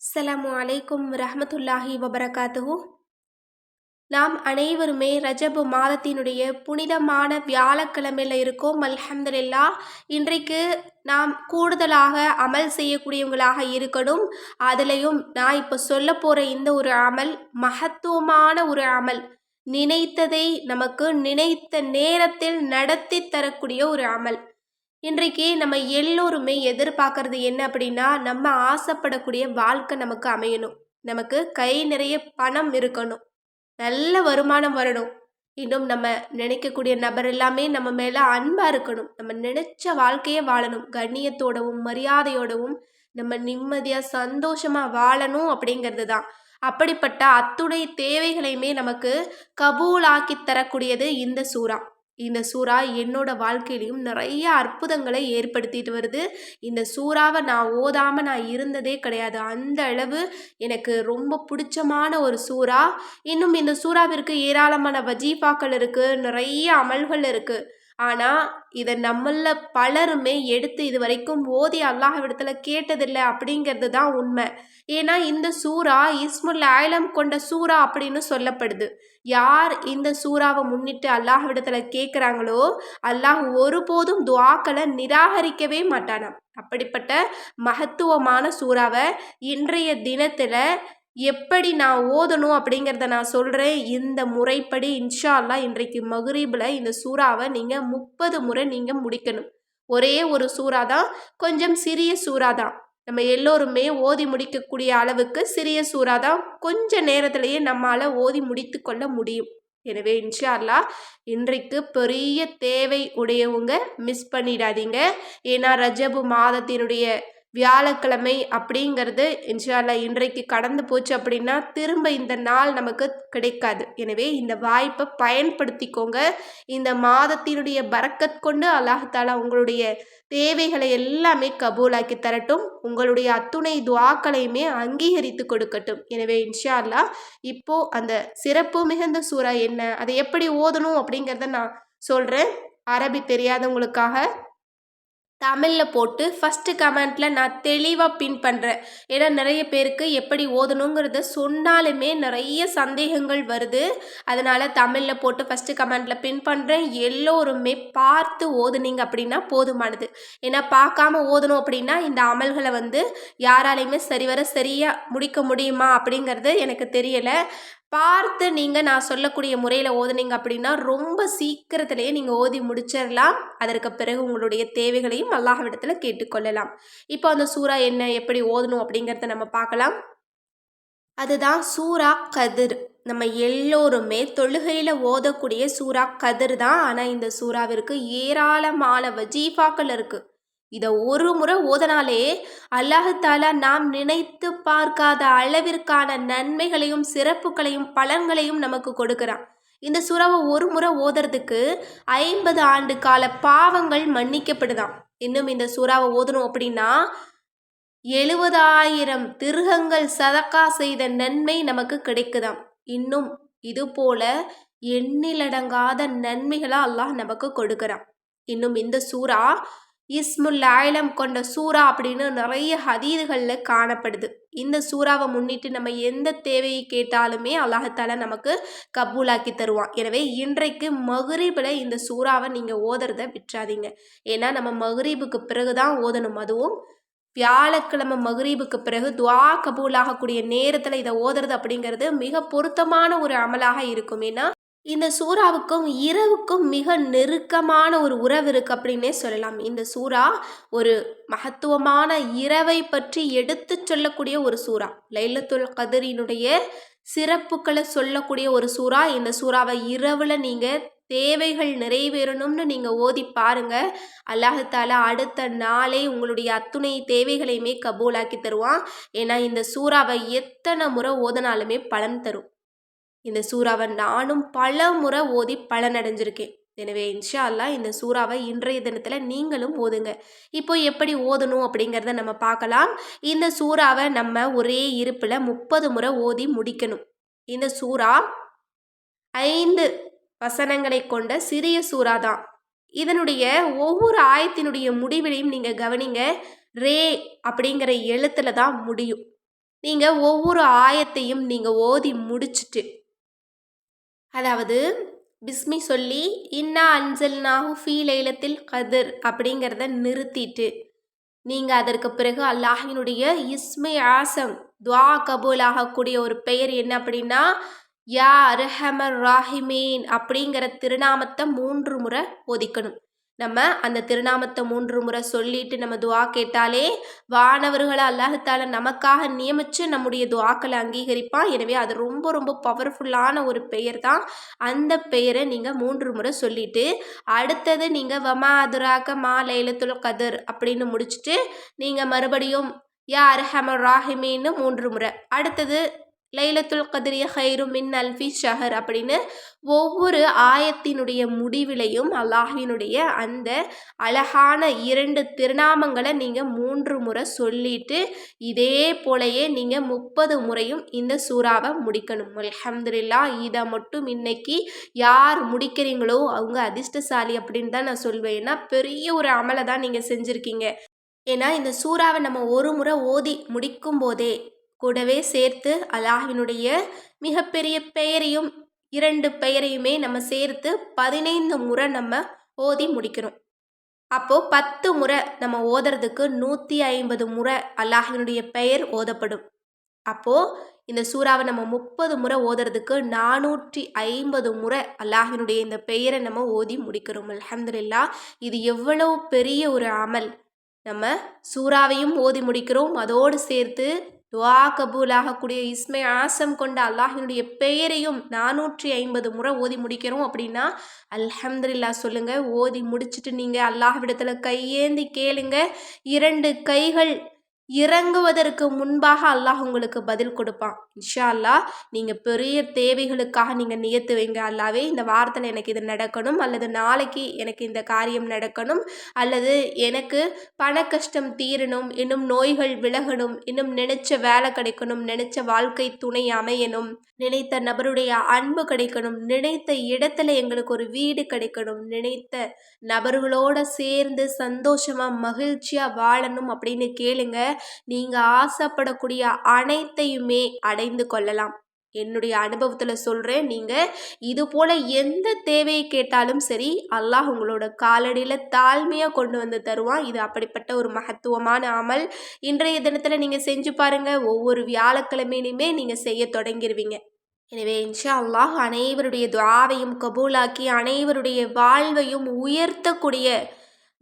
அஸ்ஸலாமு அலைக்கும் ரஹமத்துல்லாஹி வபரகாத்துஹு. நாம் அனைவருமே ரஜபு மாதத்தினுடைய புனிதமான வியாழக்கிழமையில் இருக்கோம். அல்ஹம்துலில்லா இன்றைக்கு நாம் கூடுதலாக அமல் செய்யக்கூடியவங்களாக இருக்கணும். அதுலேயும் நான் இப்போ சொல்ல போகிற இந்த ஒரு அமல் மகத்துவமான ஒரு அமல். நினைத்ததை நமக்கு நினைத்த நேரத்தில் நடத்தி தரக்கூடிய ஒரு அமல். இன்றைக்கு நம்ம எல்லோருமே எதிர்பார்க்கறது என்ன அப்படின்னா நம்ம ஆசைப்படக்கூடிய வாழ்க்கை நமக்கு அமையணும். நமக்கு கை நிறைய பணம் இருக்கணும். நல்ல வருமானம் வரணும். இன்னும் நம்ம நினைக்கக்கூடிய நபர் எல்லாமே நம்ம மேலே அன்பாக இருக்கணும். நம்ம நினைச்ச வாழ்க்கையே வாழணும். கண்ணியத்தோடவும் மரியாதையோடவும் நம்ம நிம்மதியாக சந்தோஷமாக வாழணும் அப்படிங்கிறது தான். அப்படிப்பட்ட அத்துணை தேவைகளையுமே நமக்கு கபூலாக்கி தரக்கூடியது இந்த சூறா. இந்த சூறா என்னோட வாழ்க்கையிலையும் நிறைய அற்புதங்களை ஏற்படுத்திட்டு வருது. இந்த சூறாவை நான் ஓதாமல் நான் இருந்ததே கிடையாது. அந்த அளவு எனக்கு ரொம்ப பிடிச்சமான ஒரு சூறா. இன்னும் இந்த சூறாவிற்கு ஏராளமான வஜீஃபாக்கள் இருக்குது நிறைய அமல்கள் இருக்குது ஆனால் இதை நம்மளில் பலருமே எடுத்து இது வரைக்கும் ஓதி அல்லாஹ்விடத்தில் கேட்டதில்லை அப்படிங்கிறது தான் உண்மை. ஏன்னா இந்த சூறா இஸ்முல் ஆயிலம் கொண்ட சூறா அப்படின்னு சொல்லப்படுது. யார் இந்த சூறாவை முன்னிட்டு அல்லாஹ்விடத்தில் கேட்குறாங்களோ அல்லாஹ் ஒருபோதும் துவாக்களை நிராகரிக்கவே மாட்டானாம். அப்படிப்பட்ட மகத்துவமான சூறாவை இன்றைய தினத்தில் எப்படி நான் ஓதணும் அப்படிங்கிறத நான் சொல்கிறேன் இந்த முறைப்படி இன்ஷா அல்லா இன்றைக்கு மகுரீபில் இந்த சூறாவை நீங்கள் முப்பது முறை நீங்கள் முடிக்கணும். ஒரே ஒரு சூறா தான் கொஞ்சம் சிறிய சூறா தான் நம்ம எல்லோருமே ஓதி முடிக்கக்கூடிய அளவுக்கு சிறிய சூறா தான் கொஞ்ச நேரத்திலேயே நம்மளால் ஓதி முடித்து கொள்ள முடியும். எனவே இன்ஷா அல்லா இன்றைக்கு பெரிய தேவை உடையவங்க மிஸ் பண்ணிடாதீங்க. ஏன்னா ரஜபு மாதத்தினுடைய வியாழக்கிழமை அப்படிங்கிறது இன்ஷால்லா இன்றைக்கு கடந்து போச்சு அப்படின்னா திரும்ப இந்த நாள் நமக்கு கிடைக்காது. எனவே இந்த வாய்ப்பை பயன்படுத்திக்கோங்க. இந்த மாதத்தினுடைய பறக்கத் கொண்டு அல்லாஹாலா உங்களுடைய தேவைகளை எல்லாமே கபூலாக்கி தரட்டும். உங்களுடைய அத்துணை துவாக்களையுமே அங்கீகரித்து கொடுக்கட்டும். எனவே இன்ஷா அல்லா இப்போ அந்த சிறப்பு மிகுந்த சூறா என்ன? அதை எப்படி ஓதணும் அப்படிங்கிறத நான் சொல்கிறேன் அரபி தெரியாதவங்களுக்காக தமிழில் போட்டு ஃபஸ்ட்டு கமெண்ட்டில் நான் தெளிவாக பின் பண்ணுறேன் ஏன்னா நிறைய பேருக்கு எப்படி ஓதணுங்கிறத சொன்னாலுமே நிறைய சந்தேகங்கள் வருது. அதனால் தமிழில் போட்டு ஃபஸ்ட்டு கமெண்ட்டில் பின் பண்ணுறேன் எல்லோருமே பார்த்து ஓதுனீங்க அப்படின்னா போதுமானது. ஏன்னா பார்க்காம ஓதணும் அப்படின்னா இந்த அமல்களை வந்து யாராலையுமே சரிவர சரியாக முடிக்க முடியுமா அப்படிங்கிறது எனக்கு தெரியலை. பார்த்து நீங்கள் நான் சொல்லக்கூடிய முறையில் ஓதுனீங்க அப்படின்னா ரொம்ப சீக்கிரத்திலேயே நீங்கள் ஓதி முடிச்சிடலாம் அதற்கு பிறகு உங்களுடைய தேவைகளையும் அல்லாஹ்விடத்தில் கேட்டுக்கொள்ளலாம். இப்போ அந்த சூறா என்ன எப்படி ஓதணும் அப்படிங்கிறத நம்ம பார்க்கலாம். அதுதான் சூறா கதிர். நம்ம எல்லோருமே தொழுகையில் ஓதக்கூடிய சூறா கதிர் தான். ஆனால் இந்த சூறாவிற்கு ஏராளமான வஜீஃபாக்கள் இருக்குது இதை ஒரு முறை ஓதனாலே அல்லாஹாலா நாம் நினைத்து பார்க்காத அளவிற்கான நன்மைகளையும் சிறப்புகளையும் பலன்களையும் நமக்கு கொடுக்குறான். இந்த சுறாவை ஒரு முறை ஓதுறதுக்கு ஐம்பது ஆண்டு கால பாவங்கள் மன்னிக்கப்படுதாம் இன்னும் இந்த சுறாவை ஓதணும் அப்படின்னா எழுபதாயிரம் திருகங்கள் சதக்கா செய்த நன்மை நமக்கு கிடைக்குதாம் இன்னும் இது போல எண்ணிலடங்காத நன்மைகளை அல்லாஹ் நமக்கு கொடுக்குறான். இன்னும் இந்த சூறா இஸ்முல் ஆயிலம் கொண்ட சூறா அப்படின்னு நிறைய ஹதீதுகளில் காணப்படுது. இந்த சூறாவை முன்னிட்டு நம்ம எந்த தேவையை கேட்டாலுமே அல்லாஹத்தால நமக்கு கபூலாக்கி தருவான். எனவே இன்றைக்கு மகரீபில் இந்த சூறாவை நீங்கள் ஓதுறத விட்டுறாதீங்க. ஏன்னா நம்ம மகரீபுக்கு பிறகு தான் ஓதணும். அதுவும் வியாழக்கிழமை மகரீபுக்கு பிறகு துவா கபூலாகக்கூடிய நேரத்தில் இதை ஓதுறது அப்படிங்கிறது மிக பொருத்தமான ஒரு அமலாக இருக்கும். ஏன்னா இந்த சூறாவுக்கும் இரவுக்கும் மிக நெருக்கமான ஒரு உறவு இருக்குது அப்படின்னே சொல்லலாம். இந்த சூறா ஒரு மகத்துவமான இரவை பற்றி எடுத்து சொல்லக்கூடிய ஒரு சூறா. லைலத்துல் கதிரினுடைய சிறப்புகளை சொல்லக்கூடிய ஒரு சூறா. இந்த சூறாவை இரவில் நீங்கள் தேவைகள் நிறைவேறணும்னு நீங்கள் ஓதி பாருங்க. அல்லாஹால அடுத்த நாளே உங்களுடைய அத்துணை தேவைகளையுமே கபூலாக்கி தருவான். ஏன்னா இந்த சூறாவை எத்தனை முறை ஓதனாலுமே பலன் தரும். இந்த சூறாவை நானும் பல முறை ஓதி பலனடைஞ்சிருக்கேன். எனவே இன்ஷா அல்லா இந்த சூறாவை இன்றைய தினத்தில் நீங்களும் ஓதுங்க. இப்போ எப்படி ஓதணும் அப்படிங்கிறத நம்ம பார்க்கலாம். இந்த சூறாவை நம்ம ஒரே இருப்பில் முப்பது முறை ஓதி முடிக்கணும். இந்த சூறா ஐந்து வசனங்களை கொண்ட சிறிய சூறா தான். இதனுடைய ஒவ்வொரு ஆயத்தினுடைய முடிவிலையும் நீங்கள் கவனிங்க. ரே அப்படிங்கிற எழுத்துல தான் முடியும். நீங்கள் ஒவ்வொரு ஆயத்தையும் நீங்கள் ஓதி முடிச்சுட்டு அதாவது பிஸ்மி சொல்லி இன்னா அஞ்சல் நாகு ஃபீ லைலத்தில் கதிர் அப்படிங்கிறத நிறுத்திட்டு நீங்கள் அதற்கு பிறகு அல்லாஹினுடைய இஸ்மை ஆசம் துவா கபூல் ஆகக்கூடிய ஒரு பெயர் என்ன அப்படின்னா யா அரஹமர் ராஹிமீன் அப்படிங்கிற திருநாமத்தை மூன்று முறை ஒதிக்கணும் நம்ம அந்த திருநாமத்தை மூன்று முறை சொல்லிட்டு நம்ம துவா கேட்டாலே வானவர்களை அல்லாஹத்தால நமக்காக நியமித்து நம்முடைய துவாக்களை அங்கீகரிப்பான். எனவே அது ரொம்ப ரொம்ப பவர்ஃபுல்லான ஒரு பெயர் தான். அந்த பெயரை நீங்கள் மூன்று முறை சொல்லிட்டு அடுத்தது நீங்கள் வமா அதுராக மா லைலத்துல் கதர் அப்படின்னு முடிச்சுட்டு நீங்கள் மறுபடியும் யா அர்ஹமர் ராஹிமின்னு மூன்று முறை. அடுத்தது லைலத்துல் கதிரிய ஹைரு மின் அல்ஃபி ஷஹர் அப்படின்னு ஒவ்வொரு ஆயத்தினுடைய முடிவிலையும் அல்லாஹினுடைய அந்த அழகான இரண்டு திருநாமங்களை நீங்கள் மூன்று முறை சொல்லிட்டு இதே போலயே நீங்கள் முப்பது முறையும் இந்த சூறாவை முடிக்கணும். அலமதுல்லா இதை மட்டும் இன்னைக்கு யார் முடிக்கிறீங்களோ அவங்க அதிர்ஷ்டசாலி அப்படின்னு தான் நான் சொல்வேன்னா பெரிய ஒரு அமலை தான் நீங்கள் செஞ்சுருக்கீங்க. ஏன்னா இந்த சூறாவை நம்ம ஒரு முறை ஓதி முடிக்கும் போதே கூடவே சேர்த்து அல்லாஹினுடைய மிகப்பெரிய பெயரையும் இரண்டு பெயரையுமே நம்ம சேர்த்து பதினைந்து முறை நம்ம ஓதி முடிக்கிறோம் அப்போது பத்து முறை நம்ம ஓதுறதுக்கு நூற்றி ஐம்பது முறை அல்லாஹினுடைய பெயர் ஓதப்படும். அப்போது இந்த சூறாவை நம்ம முப்பது முறை ஓதுறதுக்கு நானூற்றி ஐம்பது முறை அல்லாஹினுடைய இந்த பெயரை நம்ம ஓதி முடிக்கிறோம். அலமதுல்லா இது எவ்வளவு பெரிய ஒரு அமல். நம்ம சூறாவையும் ஓதி முடிக்கிறோம். அதோடு சேர்த்து துவா கபூலாகக்கூடிய இஸ்மை ஆசம் கொண்ட அல்லாஹினுடைய பெயரையும் நானூற்றி ஐம்பது முறை ஓதி முடிக்கிறோம் அப்படின்னா அல்ஹம்துல்லா சொல்லுங்கள் ஓதி முடிச்சுட்டு நீங்கள் அல்லாஹ்விடத்தில் கையேந்தி கேளுங்க. இரண்டு கைகள் இறங்குவதற்கு முன்பாக அல்லாஹ் உங்களுக்கு பதில் கொடுப்பான். இன்ஷா அல்லாஹ் நீங்கள் பெரிய தேவைகளுக்காக நீங்கள் நியத்து வைங்க. அல்லாவே இந்த வாரத்தில் எனக்கு இது நடக்கணும் அல்லது நாளைக்கு எனக்கு இந்த காரியம் நடக்கணும் அல்லது எனக்கு பண கஷ்டம் தீரணும் இன்னும் நோய்கள் விலகணும் இன்னும் நினைச்ச வேலை கிடைக்கணும் நினைச்ச வாழ்க்கை துணை அமையணும் நினைத்த நபருடைய அன்பு கிடைக்கணும் நினைத்த இடத்துல எங்களுக்கு ஒரு வீடு கிடைக்கணும் நினைத்த நபர்களோட சேர்ந்து சந்தோஷமாக மகிழ்ச்சியாக வாழணும் அப்படின்னு கேளுங்க. நீங்கள் ஆசைப்படக்கூடிய அனைத்தையுமே அடைந்து கொள்ளலாம். என்னுடைய அனுபவத்தில் சொல்கிறேன் நீங்கள் இது போல் எந்த தேவையை கேட்டாலும் சரி அல்லாஹ் உங்களோட காலடியில் தாழ்மையாக கொண்டு வந்து தருவான். இது அப்படிப்பட்ட ஒரு மகத்துவமான அமல். இன்றைய தினத்தில் நீங்கள் செஞ்சு பாருங்கள் ஒவ்வொரு வியாழக்கிழமையிலுமே நீங்கள் செய்ய தொடங்கிடுவீங்க எனவே இன்ஷா அல்லாஹ் அனைவருடைய துவாவையும் கபூலாக்கி அனைவருடைய வாழ்வையும் உயர்த்தக்கூடிய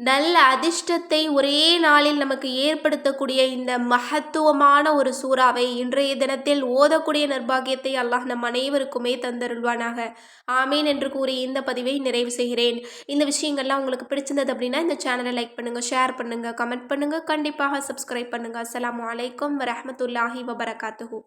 நல்ல அதிர்ஷ்டத்தை ஒரே நாளில் நமக்கு ஏற்படுத்தக்கூடிய இந்த மகத்துவமான ஒரு சூறாவை இன்றைய தினத்தில் ஓதக்கூடிய நிர்பாகியத்தை அல்லாஹ் நம் அனைவருக்குமே தந்தருள்வானாக. ஆமீன் என்று கூறி இந்த பதிவை நிறைவு செய்கிறேன். இந்த விஷயங்கள்லாம் உங்களுக்கு பிடிச்சிருந்தது அப்படின்னா இந்த சேனலை லைக் பண்ணுங்கள் ஷேர் பண்ணுங்கள் கமெண்ட் பண்ணுங்கள் கண்டிப்பாக சப்ஸ்கிரைப் பண்ணுங்கள் அஸ்லாம் வலைக்கம் வரமத்துல்லாஹி வபரகாத்துஹூ.